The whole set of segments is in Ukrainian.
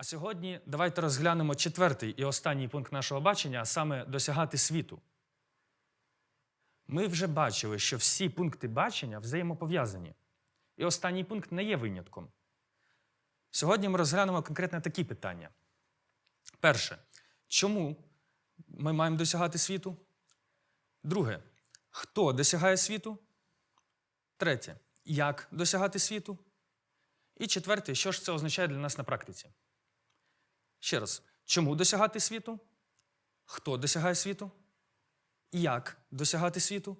А сьогодні давайте розглянемо четвертий і останній пункт нашого бачення, а саме досягати світу. Ми вже бачили, що всі пункти бачення взаємопов'язані. І останній пункт не є винятком. Сьогодні ми розглянемо конкретно такі питання. Перше, чому ми маємо досягати світу? Друге, хто досягає світу? Третє, як досягати світу? І четверте, що ж це означає для нас на практиці? Ще раз, чому досягати світу? Хто досягає світу? Як досягати світу?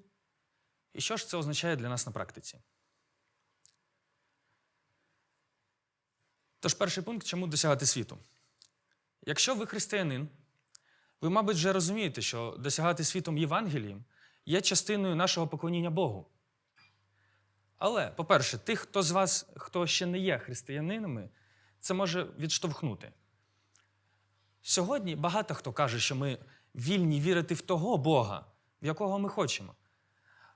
І що ж це означає для нас на практиці? Тож, перший пункт, чому досягати світу? Якщо ви християнин, ви, мабуть, вже розумієте, що досягати світом Євангелієм є частиною нашого поклоніння Богу. Але, по-перше, тих, хто з вас, хто ще не є християнинами, це може відштовхнути. Сьогодні багато хто каже, що ми вільні вірити в того Бога, в якого ми хочемо.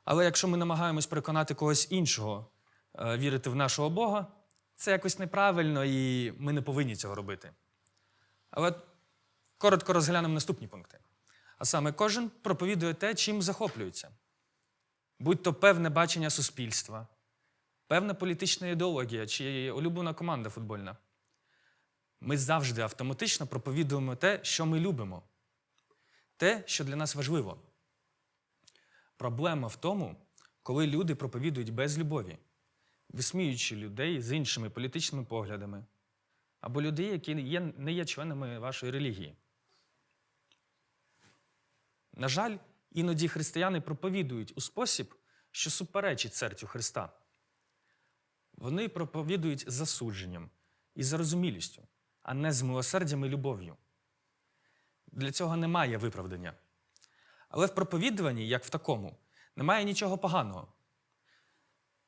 Але якщо ми намагаємось переконати когось іншого е, вірити в нашого Бога, це якось неправильно і ми не повинні цього робити. Але коротко розглянемо наступні пункти. А саме, кожен проповідує те, чим захоплюється. Будь то певне бачення суспільства, певна політична ідеологія чи улюблена команда футбольна. Ми завжди автоматично проповідуємо те, що ми любимо, те, що для нас важливо. Проблема в тому, коли люди проповідують без любові, висміюючи людей з іншими політичними поглядами, або людей, які є, не є членами вашої релігії. На жаль, іноді християни проповідують у спосіб, що суперечить серцю Христа. Вони проповідують засудженням і зарозумілістю, а не з милосердям і любов'ю. Для цього немає виправдання. Але в проповідуванні, як в такому, немає нічого поганого.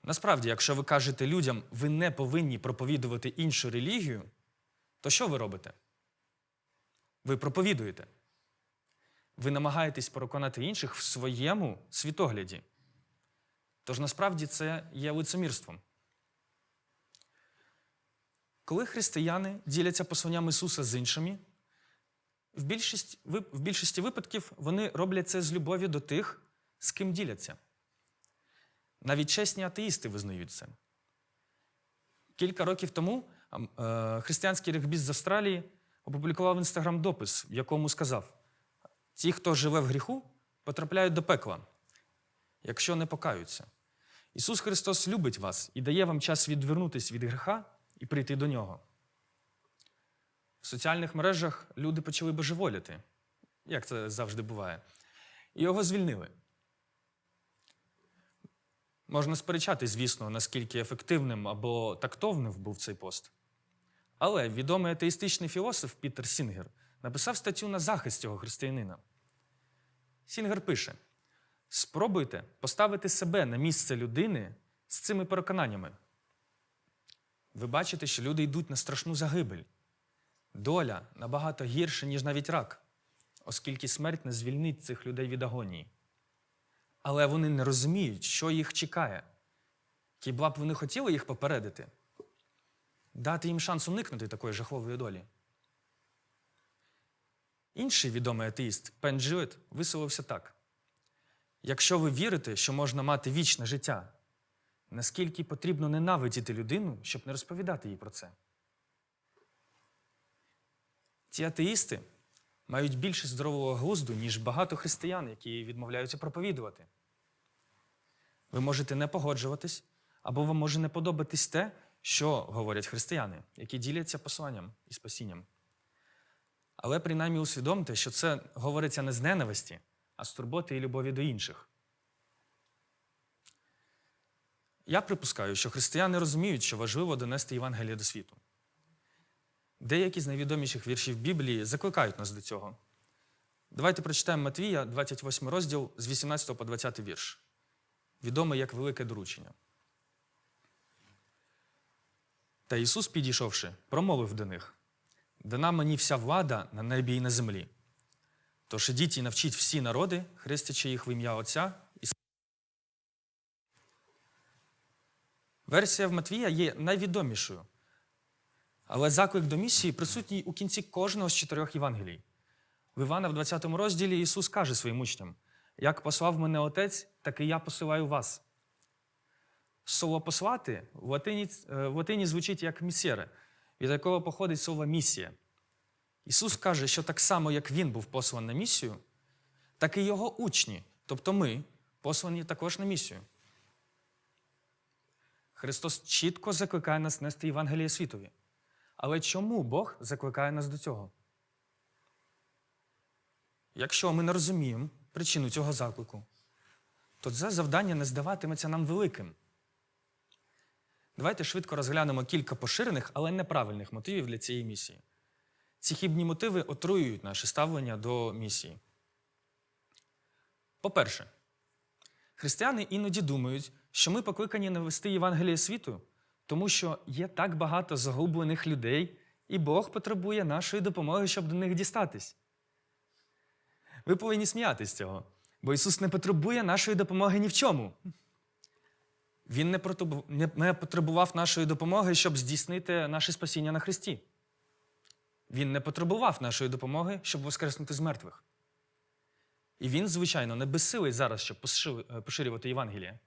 Насправді, якщо ви кажете людям, ви не повинні проповідувати іншу релігію, то що ви робите? Ви проповідуєте. Ви намагаєтесь переконати інших в своєму світогляді. Тож насправді це є лицемірством. Коли християни діляться посланням Ісуса з іншими, в більшості, в більшості випадків вони роблять це з любові до тих, з ким діляться. Навіть чесні атеїсти визнають це. Кілька років тому е, християнський регбіст з Австралії опублікував в інстаграм допис, в якому сказав: ті, хто живе в гріху, потрапляють до пекла, якщо не покаються. Ісус Христос любить вас і дає вам час відвернутися від гріха і прийти до нього. В соціальних мережах люди почали божеволіти, як це завжди буває, і його звільнили. Можна сперечати, звісно, наскільки ефективним або тактовним був цей пост. Але відомий атеїстичний філософ Пітер Сінгер написав статтю на захист цього християнина. Сінгер пише: спробуйте поставити себе на місце людини з цими переконаннями. Ви бачите, що люди йдуть на страшну загибель. Доля набагато гірша, ніж навіть рак, оскільки смерть не звільнить цих людей від агонії. Але вони не розуміють, що їх чекає. Хіба б вони хотіли їх попередити, дати їм шанс уникнути такої жахливої долі. Інший відомий атеїст Пен Джует висловився так: якщо ви вірите, що можна мати вічне життя, наскільки потрібно ненавидіти людину, щоб не розповідати їй про це? Ці атеїсти мають більше здорового глузду, ніж багато християн, які відмовляються проповідувати. Ви можете не погоджуватись, або вам може не подобатись те, що говорять християни, які діляться посланням і спасінням. Але принаймні усвідомте, що це говориться не з ненависті, а з турботи і любові до інших. Я припускаю, що християни розуміють, що важливо донести Євангеліє до світу. Деякі з найвідоміших віршів Біблії закликають нас до цього. Давайте прочитаємо Матвія, 28 розділ з 18 по 20 вірш. Відомий як велике доручення. Та Ісус, підійшовши, промовив до них: Дана мені вся влада на небі і на землі. Тож ідіть і навчіть всі народи, хрестячи їх в ім'я Отця і Версія в Матвія є найвідомішою. Але заклик до місії присутній у кінці кожного з чотирьох Євангелій. В Івана в 20 розділі Ісус каже своїм учням: Як послав мене Отець, так і я посилаю вас. Слово послати в латині, е, в латині звучить як місєре, від якого походить слово місія. Ісус каже, що так само, як Він був посланий на місію, так і його учні, тобто ми, послані також на місію. Христос чітко закликає нас нести Євангеліє світові. Але чому Бог закликає нас до цього? Якщо ми не розуміємо причину цього заклику, то це завдання не здаватиметься нам великим. Давайте швидко розглянемо кілька поширених, але неправильних мотивів для цієї місії. Ці хібні мотиви отруюють наше ставлення до місії. По-перше, християни іноді думають, що ми покликані навести Євангеліє світу, тому що є так багато загублених людей, і Бог потребує нашої допомоги, щоб до них дістатись. Ви повинні сміятися з цього, бо Ісус не потребує нашої допомоги ні в чому. Він не потребував нашої допомоги, щоб здійснити наше спасіння на Христі. Він не потребував нашої допомоги, щоб воскреснути з мертвих. І він, звичайно, не безсилий зараз, щоб поширювати Євангеліє.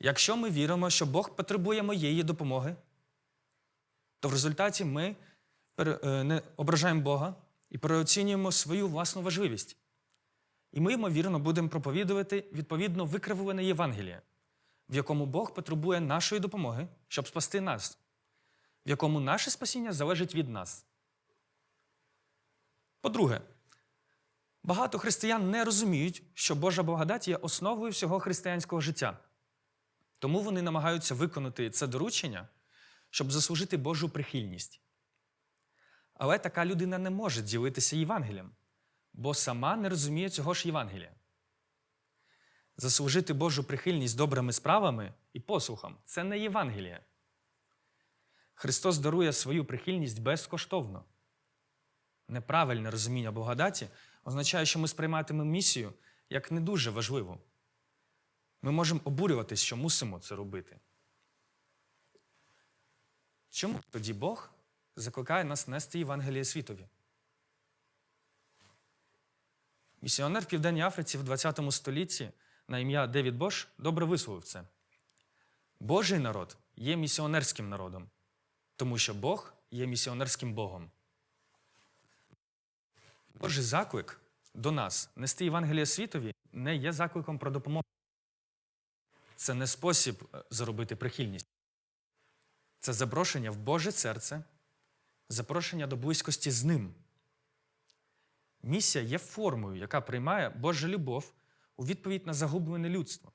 Якщо ми віримо, що Бог потребує моєї допомоги, то в результаті ми е, не ображаємо Бога і переоцінюємо свою власну важливість. І ми, ймовірно, будемо проповідувати відповідно викривлене Євангеліє, в якому Бог потребує нашої допомоги, щоб спасти нас, в якому наше спасіння залежить від нас. По-друге, багато християн не розуміють, що Божа благодать є основою всього християнського життя. Тому вони намагаються виконати це доручення, щоб заслужити Божу прихильність. Але така людина не може ділитися Євангелієм, бо сама не розуміє цього ж Євангелія. Заслужити Божу прихильність добрими справами і послухом це не Євангеліє. Христос дарує свою прихильність безкоштовно. Неправильне розуміння благодаті означає, що ми сприйматимемо місію як не дуже важливу. Ми можемо обурюватись, що мусимо це робити. Чому тоді Бог закликає нас нести Євангеліє світові? Місіонер в Південній Африці в 20 столітті на ім'я Девід Бош добре висловив це. Божий народ є місіонерським народом, тому що Бог є місіонерським Богом. Божий заклик до нас нести Євангеліє світові не є закликом про допомогу. Це не спосіб е, заробити прихильність. Це запрошення в Боже серце, запрошення до близькості з Ним. Місія є формою, яка приймає Божа любов у відповідь на загублене людство.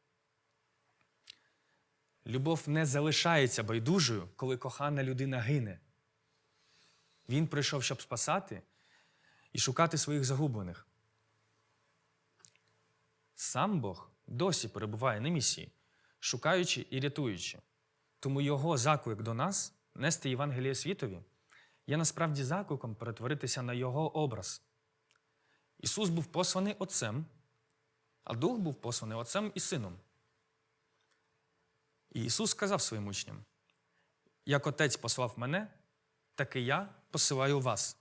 Любов не залишається байдужою, коли кохана людина гине. Він прийшов, щоб спасати і шукати своїх загублених. Сам Бог досі перебуває на місії, шукаючи і рятуючи. Тому його заклик до нас нести Євангеліє світові є насправді закликом перетворитися на його образ. Ісус був посланий Отцем, а Дух був посланий Отцем і Сином. І Ісус сказав своїм учням: як Отець послав мене, так і я посилаю вас.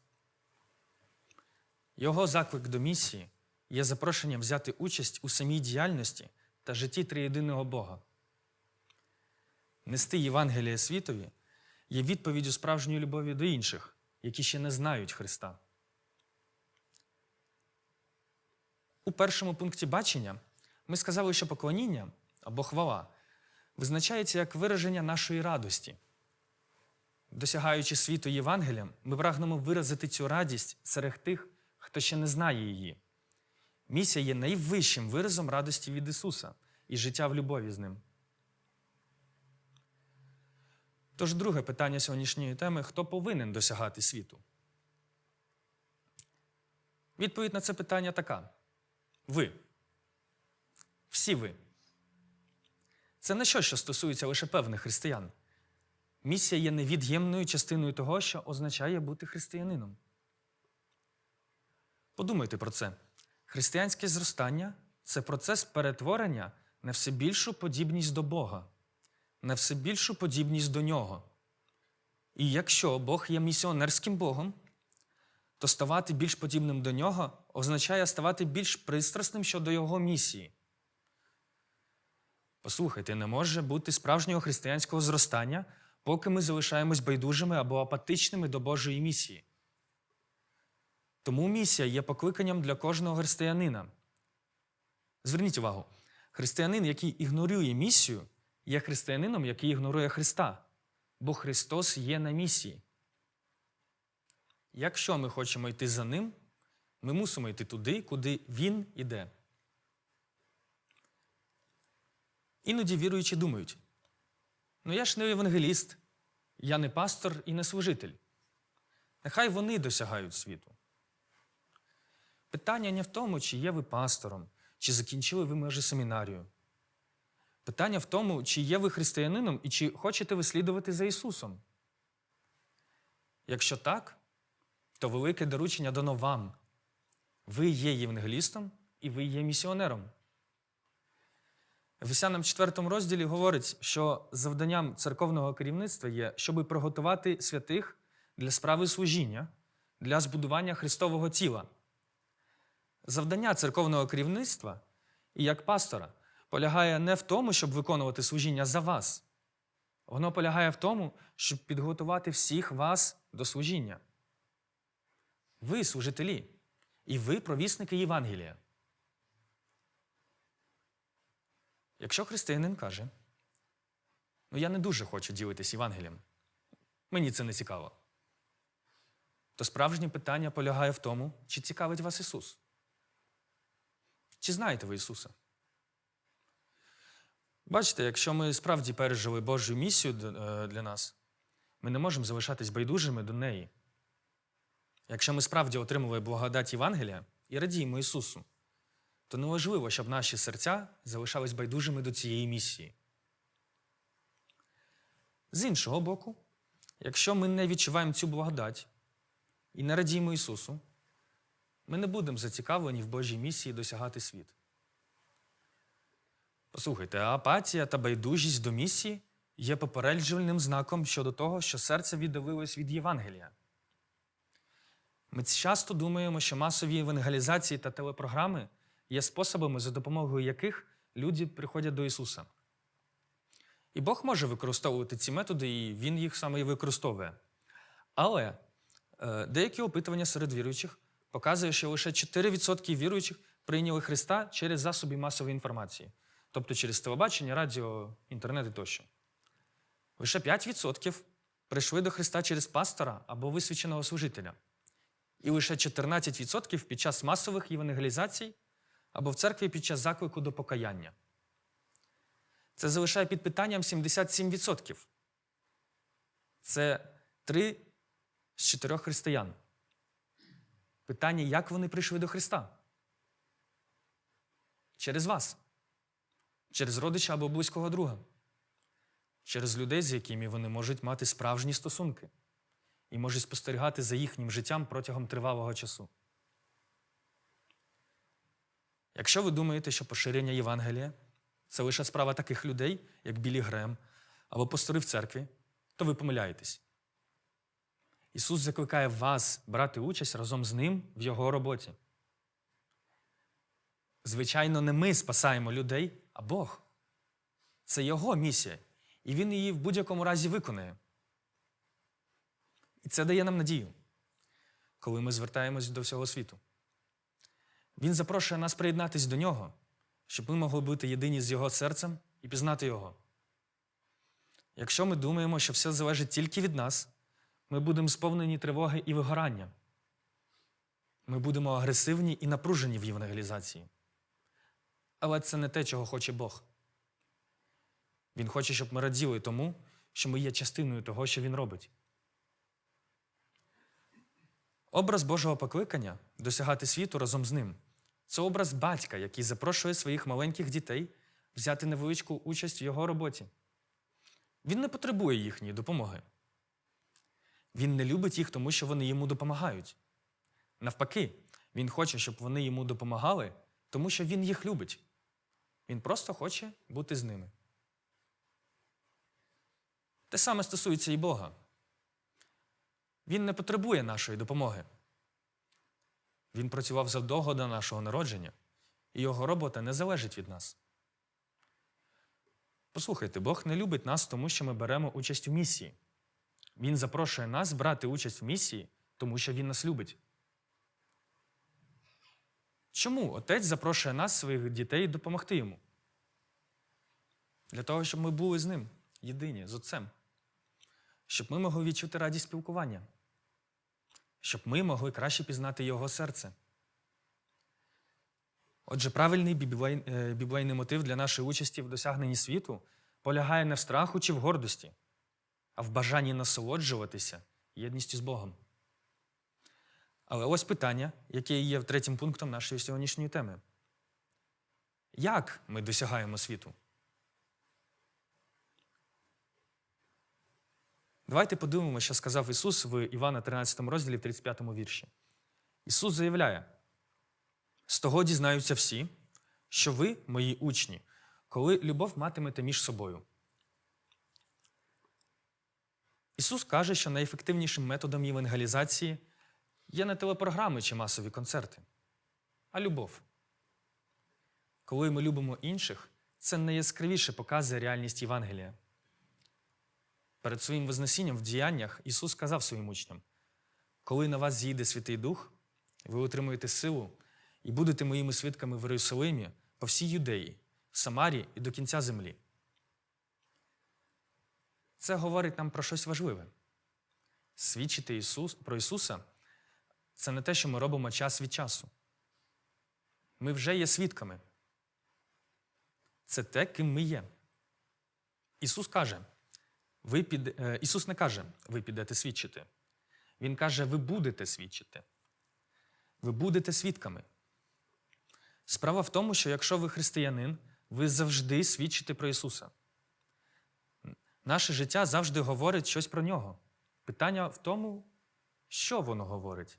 Його заклик до місії є запрошенням взяти участь у самій діяльності та житті триєдиного Бога. Нести Євангеліє світові є відповіддю справжньої любові до інших, які ще не знають Христа. У першому пункті бачення ми сказали, що поклоніння або хвала визначається як вираження нашої радості. Досягаючи світу Євангелієм, ми прагнемо виразити цю радість серед тих, хто ще не знає її. Місія є найвищим виразом радості від Ісуса і життя в любові з Ним. Тож друге питання сьогоднішньої теми хто повинен досягати світу? Відповідь на це питання така: ви. Всі ви. Це не що, що стосується лише певних християн. Місія є невід'ємною частиною того, що означає бути християнином. Подумайте про це. Християнське зростання це процес перетворення на все більшу подібність до Бога, на все більшу подібність до Нього. І якщо Бог є місіонерським Богом, то ставати більш подібним до нього означає ставати більш пристрасним щодо його місії. Послухайте, не може бути справжнього християнського зростання, поки ми залишаємось байдужими або апатичними до Божої місії. Тому місія є покликанням для кожного християнина. Зверніть увагу, християнин, який ігнорує місію, є християнином, який ігнорує Христа, бо Христос є на місії. Якщо ми хочемо йти за Ним, ми мусимо йти туди, куди Він іде. Іноді віруючі думають: ну я ж не евангеліст, я не пастор і не служитель. Нехай вони досягають світу. Питання не в тому, чи є ви пастором, чи закінчили ви може семінарію. Питання в тому, чи є ви християнином і чи хочете ви слідувати за Ісусом. Якщо так, то велике доручення дано вам. Ви є євангелістом і ви є місіонером. В Ефесянам 4 розділі говорить, що завданням церковного керівництва є, щоб приготувати святих для справи служіння, для збудування Христового тіла. Завдання церковного керівництва і як пастора полягає не в тому, щоб виконувати служіння за вас. Воно полягає в тому, щоб підготувати всіх вас до служіння. Ви служителі, і ви провісники Євангелія. Якщо християнин каже, ну я не дуже хочу ділитись Євангелієм, мені це не цікаво, то справжнє питання полягає в тому, чи цікавить вас Ісус. Чи знаєте ви Ісуса? Бачите, якщо ми справді пережили Божу місію е, для нас, ми не можемо залишатись байдужими до неї. Якщо ми справді отримали благодать Євангелія і радіємо Ісусу, то неважливо, щоб наші серця залишались байдужими до цієї місії. З іншого боку, якщо ми не відчуваємо цю благодать і не радіємо Ісусу, ми не будемо зацікавлені в Божій місії досягати світ. Послухайте, апатія та байдужість до місії є попереджувальним знаком щодо того, що серце віддалилось від Євангелія. Ми часто думаємо, що масові евангелізації та телепрограми є способами, за допомогою яких люди приходять до Ісуса. І Бог може використовувати ці методи, і Він їх саме і використовує. Але е, деякі опитування серед віруючих показують, що лише 4% віруючих прийняли Христа через засоби масової інформації, тобто через телебачення, радіо, інтернет і тощо. Лише 5% прийшли до Христа через пастора або висвяченого служителя. І лише 14% під час масових євангелізацій або в церкві під час заклику до покаяння. Це залишає під питанням 77%. Це 3 з 4 християн. Питання, як вони прийшли до Христа? Через вас, через родича або близького друга, через людей, з якими вони можуть мати справжні стосунки і можуть спостерігати за їхнім життям протягом тривалого часу. Якщо ви думаєте, що поширення Євангелія це лише справа таких людей, як Білі Грем або пастори в церкві, то ви помиляєтесь. Ісус закликає вас брати участь разом з Ним в Його роботі. Звичайно, не ми спасаємо людей, а Бог. Це Його місія, і Він її в будь-якому разі виконає. І це дає нам надію, коли ми звертаємось до всього світу. Він запрошує нас приєднатися до нього, щоб ми могли бути єдині з Його серцем і пізнати Його. Якщо ми думаємо, що все залежить тільки від нас, ми будемо сповнені тривоги і вигорання. Ми будемо агресивні і напружені в євангелізації. Але це не те, чого хоче Бог. Він хоче, щоб ми раділи тому, що ми є частиною того, що Він робить. Образ Божого покликання досягати світу разом з ним це образ батька, який запрошує своїх маленьких дітей взяти невеличку участь в його роботі. Він не потребує їхньої допомоги. Він не любить їх, тому що вони йому допомагають. Навпаки, він хоче, щоб вони йому допомагали, тому що він їх любить. Він просто хоче бути з ними. Те саме стосується і Бога. Він не потребує нашої допомоги. Він працював задовго до нашого народження, і його робота не залежить від нас. Послухайте, Бог не любить нас, тому що ми беремо участь у місії. Він запрошує нас брати участь в місії, тому що Він нас любить. Чому отець запрошує нас, своїх дітей, допомогти йому? Для того, щоб ми були з ним, єдині, з отцем. Щоб ми могли відчути радість спілкування, щоб ми могли краще пізнати його серце. Отже, правильний е, біблейний мотив для нашої участі в досягненні світу полягає не в страху чи в гордості, а в бажанні насолоджуватися єдністю з Богом. Але ось питання, яке є третім пунктом нашої сьогоднішньої теми. Як ми досягаємо світу? Давайте подивимося, що сказав Ісус в Івана 13 розділі, в 35 вірші. Ісус заявляє: з того дізнаються всі, що ви мої учні, коли любов матимете між собою. Ісус каже, що найефективнішим методом євангелізації є не телепрограми чи масові концерти, а любов. Коли ми любимо інших, це найяскравіше показує реальність Євангелія. Перед своїм Вознесінням в діяннях Ісус сказав своїм учням: коли на вас з'їде Святий Дух, ви отримуєте силу і будете моїми свідками в Єрусалимі, по всій Юдеї, в Самарі і до кінця землі. Це говорить нам про щось важливе. Свідчити Ісус, про Ісуса це не те, що ми робимо час від часу. Ми вже є свідками. Це те, ким ми є. Ісус каже, ви під... е, Ісус не каже, ви підете свідчити. Він каже, ви будете свідчити. Ви будете свідками. Справа в тому, що якщо ви християнин, ви завжди свідчите про Ісуса. Наше життя завжди говорить щось про нього. Питання в тому, що воно говорить.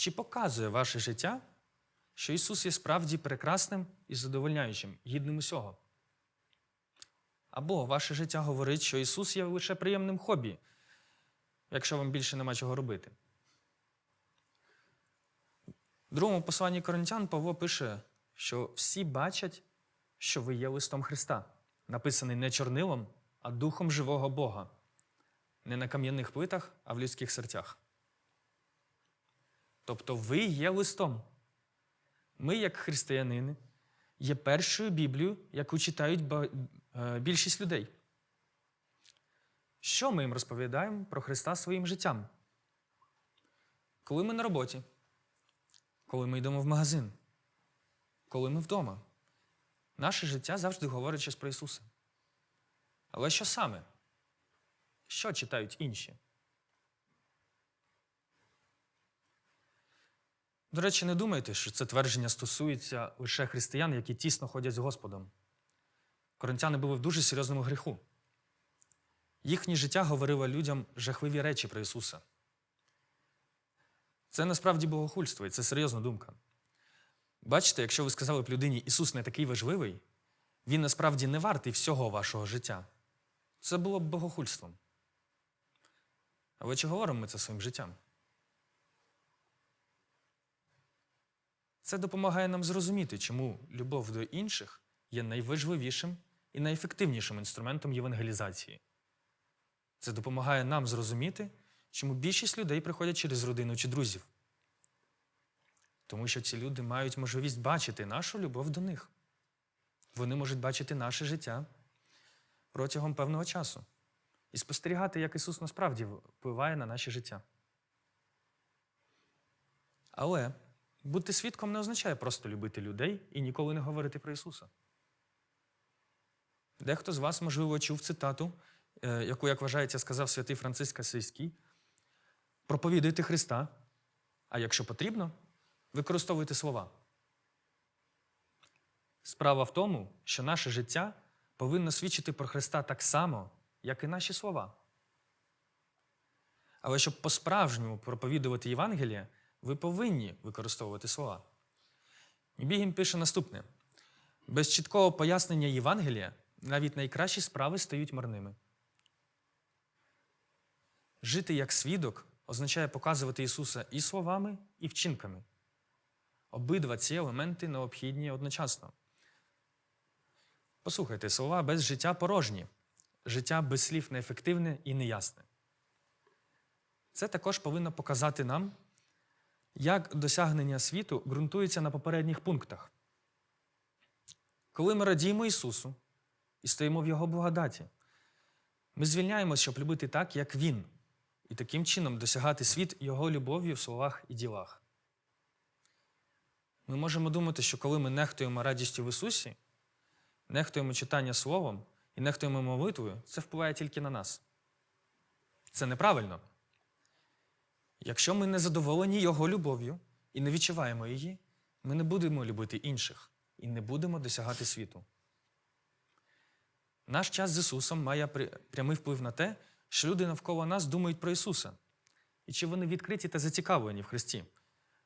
Чи показує ваше життя, що Ісус є справді прекрасним і задовольняючим, гідним усього? Або ваше життя говорить, що Ісус є лише приємним хобі, якщо вам більше нема чого робити. В другому посланні Коринтян Павло пише, що всі бачать, що ви є листом Христа, написаний не чорнилом, а духом живого Бога, не на кам'яних плитах, а в людських серцях. Тобто ви є листом. Ми, як християнини, є першою Біблією, яку читають е, більшість людей. Що ми їм розповідаємо про Христа своїм життям? Коли ми на роботі, коли ми йдемо в магазин, коли ми вдома, наше життя завжди говорить щось про Ісуса. Але що саме? Що читають інші? До речі, не думайте, що це твердження стосується лише християн, які тісно ходять з Господом. Коринтяни були в дуже серйозному гріху. Їхнє життя говорило людям жахливі речі про Ісуса. Це насправді богохульство, і це серйозна думка. Бачите, якщо ви сказали б людині, Ісус не такий важливий, Він насправді не вартий всього вашого життя. Це було б богохульством. Але чи говоримо ми це своїм життям? Це допомагає нам зрозуміти, чому любов до інших є найважливішим і найефективнішим інструментом євангелізації. Це допомагає нам зрозуміти, чому більшість людей приходять через родину чи друзів. Тому що ці люди мають можливість бачити нашу любов до них. Вони можуть бачити наше життя протягом певного часу і спостерігати, як Ісус насправді впливає на наше життя. Але бути свідком не означає просто любити людей і ніколи не говорити про Ісуса. Дехто з вас, можливо, чув цитату, е, яку, як вважається, сказав святий Франциск Асийський, проповідуйте Христа, а якщо потрібно, використовуйте слова. Справа в тому, що наше життя повинно свідчити про Христа так само, як і наші слова. Але щоб по-справжньому проповідувати Євангеліє, ви повинні використовувати слова. Бігін пише наступне: без чіткого пояснення Євангелія навіть найкращі справи стають марними. Жити як свідок означає показувати Ісуса і словами, і вчинками. Обидва ці елементи необхідні одночасно. Послухайте, слова без життя порожні, життя без слів неефективне і неясне. Це також повинно показати нам, як досягнення світу ґрунтується на попередніх пунктах. Коли ми радіємо Ісусу і стоїмо в Його благодаті, ми звільняємося, щоб любити так, як Він, і таким чином досягати світ Його любов'ю в словах і ділах. Ми можемо думати, що коли ми нехтуємо радістю в Ісусі, нехтуємо читання Словом і нехтуємо молитвою, це впливає тільки на нас. Це неправильно. Якщо ми не задоволені Його любов'ю і не відчуваємо її, ми не будемо любити інших і не будемо досягати світу. Наш час з Ісусом має прямий вплив на те, що люди навколо нас думають про Ісуса, і чи вони відкриті та зацікавлені в Христі,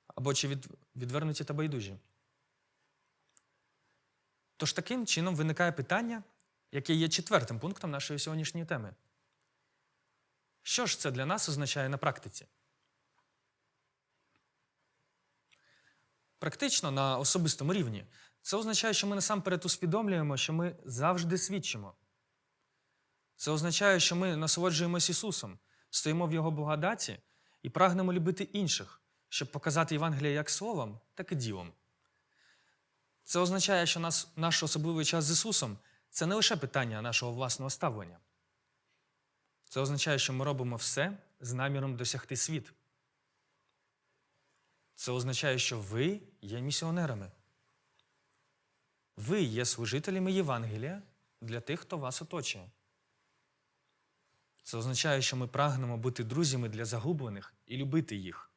або чи відвернуті та байдужі. Тож таким чином виникає питання, яке є четвертим пунктом нашої сьогоднішньої теми. Що ж це для нас означає на практиці? Практично на особистому рівні це означає, що ми насамперед усвідомлюємо, що ми завжди свідчимо. Це означає, що ми насолоджуємось Ісусом, стоїмо в Його благодаті і прагнемо любити інших, щоб показати Євангеліє як словом, так і ділом. Це означає, що нас, наш особливий час з Ісусом це не лише питання нашого власного ставлення. Це означає, що ми робимо все з наміром досягти світ. Це означає, що ви є місіонерами. Ви є служителями Євангелія для тих, хто вас оточує. Це означає, що ми прагнемо бути друзями для загублених і любити їх.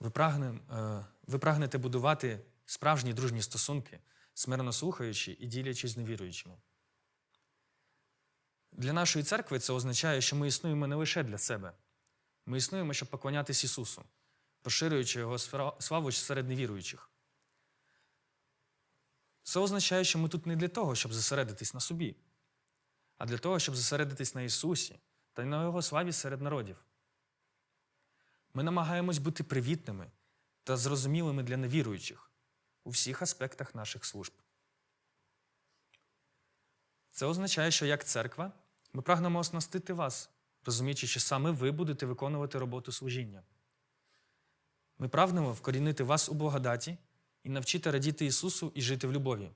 Ви, прагне, е, ви прагнете будувати справжні дружні стосунки, смиренно слухаючи і ділячись з невіруючими. Для нашої церкви це означає, що ми існуємо не лише для себе. Ми існуємо, щоб поклонятись Ісусу, поширюючи Його славу серед невіруючих. Це означає, що ми тут не для того, щоб зосередитись на собі, а для того, щоб зосередитись на Ісусі та на Його славі серед народів. Ми намагаємось бути привітними та зрозумілими для невіруючих у всіх аспектах наших служб. Це означає, що як церква ми прагнемо оснастити вас, розуміючи, що саме ви будете виконувати роботу служіння. Ми прагнемо вкорінити вас у благодаті і навчити радіти Ісусу і жити в любові,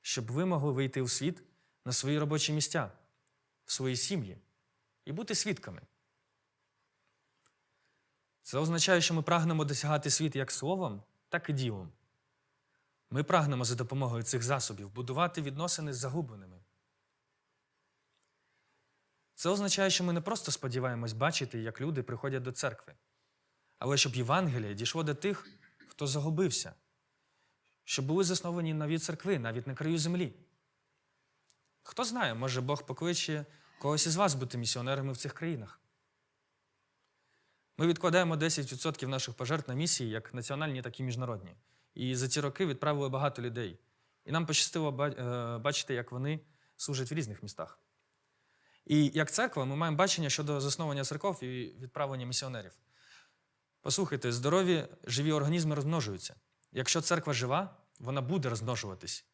щоб ви могли вийти у світ на свої робочі місця, в свої сім'ї і бути свідками. Це означає, що ми прагнемо досягати світ як словом, так і ділом. Ми прагнемо за допомогою цих засобів будувати відносини з загубленими. Це означає, що ми не просто сподіваємось бачити, як люди приходять до церкви, але щоб Євангеліє дійшло до тих, хто загубився, щоб були засновані нові церкви навіть на краю землі. Хто знає, може Бог покличе когось із вас бути місіонерами в цих країнах. Ми відкладаємо 10% наших пожертв на місії, як національні, так і міжнародні. І за ці роки відправили багато людей. І нам пощастило е, бачити, як вони служать в різних містах. І як церква ми маємо бачення щодо засновування церков і відправлення місіонерів. Послухайте, здорові живі організми розмножуються. Якщо церква жива, вона буде розмножуватись.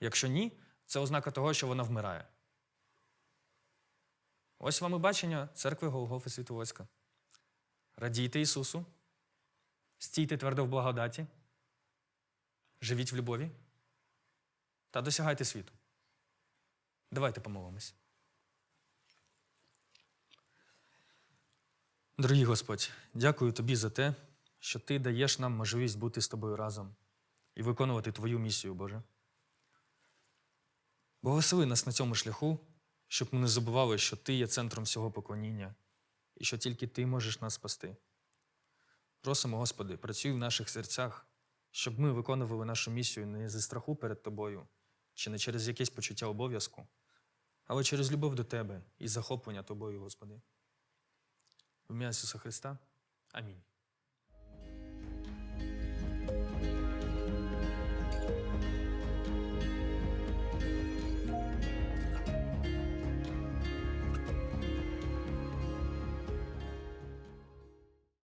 Якщо ні, це ознака того, що вона вмирає. Ось вам і бачення церкви Голгофи Світоводська. Радійте Ісусу, стійте твердо в благодаті, живіть в любові та досягайте світу. Давайте помолимось. Дорогий Господь, дякую Тобі за те, що Ти даєш нам можливість бути з тобою разом і виконувати Твою місію, Боже. Благослови нас на цьому шляху, щоб ми не забували, що Ти є центром всього поклоніння і що тільки Ти можеш нас спасти. Просимо, Господи, працюй в наших серцях, щоб ми виконували нашу місію не зі страху перед Тобою чи не через якесь почуття обов'язку, але через любов до Тебе і захоплення Тобою, Господи. В ім'я Ісуса Христа. Амінь.